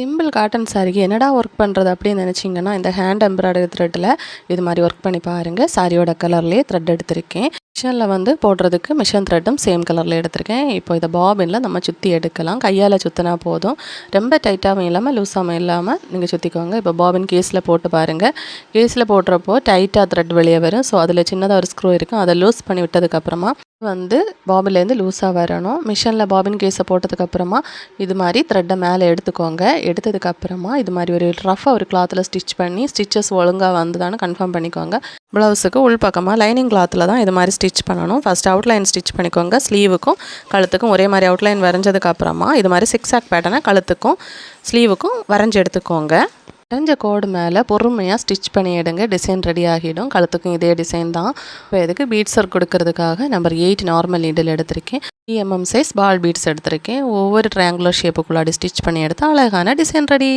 Simple cotton சாரிக்கு என்னடா work பண்ணுறது அப்படின்னு நினச்சிங்கன்னா இந்த ஹேண்ட் எம்ப்ராய்டரி த்ரெட்டில் இது மாதிரி ஒர்க் பண்ணி பாருங்கள் சாரியோட கலர்லேயே த்ரெட் எடுத்திருக்கேன். மிஷினில் வந்து போடுறதுக்கு மிஷின் த்ரெட்டும் சேம் கலரில் எடுத்திருக்கேன். இப்போ இதை பாபினில் நம்ம சுற்றி எடுக்கலாம். கையால் சுற்றினா போதும். ரொம்ப டைட்டாகவும் இல்லாமல் லூஸாகவும் இல்லாமல் நீங்கள் சுற்றிக்கோங்க இப்போ பாபின் கேஸில் போட்டு பாருங்கள் கேஸில் போடுறப்போ டைட்டாக த்ரெட் வெளியே வரும். ஸோ அதில் சின்னதாக ஒரு ஸ்க்ரூ இருக்கும். அதை லூஸ் பண்ணி விட்டதுக்கப்புறமா வந்து பாபின்லேருந்து லூஸாக வரணும். மிஷினில் பாபின் கேஸை போட்டதுக்கப்புறமா இது மாதிரி த்ரெட்டை மேலே எடுத்துக்கோங்க. எடுத்ததுக்கப்புறமா இது மாதிரி ஒரு ரஃபாக ஒரு கிளாத்தில் ஸ்டிச் பண்ணி ஸ்டிச்சஸ் ஒழுங்காக வந்ததான்னு கன்ஃபார்ம் பண்ணிக்கோங்க. ப்ளவுஸுக்கு உள்பக்கமாக லைனிங் கிளாத்தில் தான் இது மாதிரி ஸ்டிச் பண்ணணும். ஃபஸ்ட் அவுட்லைன் ஸ்டிச் பண்ணிக்கோங்க. ஸ்லீவுக்கும் கழுத்துக்கும் ஒரே மாதிரி அவுட்லைன் வரைஞ்சதுக்கப்புறமா இது மாதிரி சிக்ஸ் பேட்டனை கழுத்துக்கும் ஸ்லீவுக்கும் வரைஞ்சி எடுத்துக்கோங்க. வரைஞ்ச கோடு மேலே பொறுமையாக ஸ்டிச் பண்ணி எடுங்க. டிசைன் ரெடி ஆகிடும். கழுத்துக்கும் இதே டிசைன் தான். இப்போ இதுக்கு பீட்ஸ் ஒர்க் கொடுக்கறதுக்காக நம்பர் எயிட் நார்மல் நீடில் எடுத்திருக்கேன். டிஎம்எம் சைஸ் பால் பீட்ஸ் எடுத்திருக்கேன். ஒவ்வொரு ட்ரையாங்குலர் ஷேப்புக்குள்ளாடி ஸ்டிச் பண்ணி எடுத்தால் அழகான டிசைன் ரெடி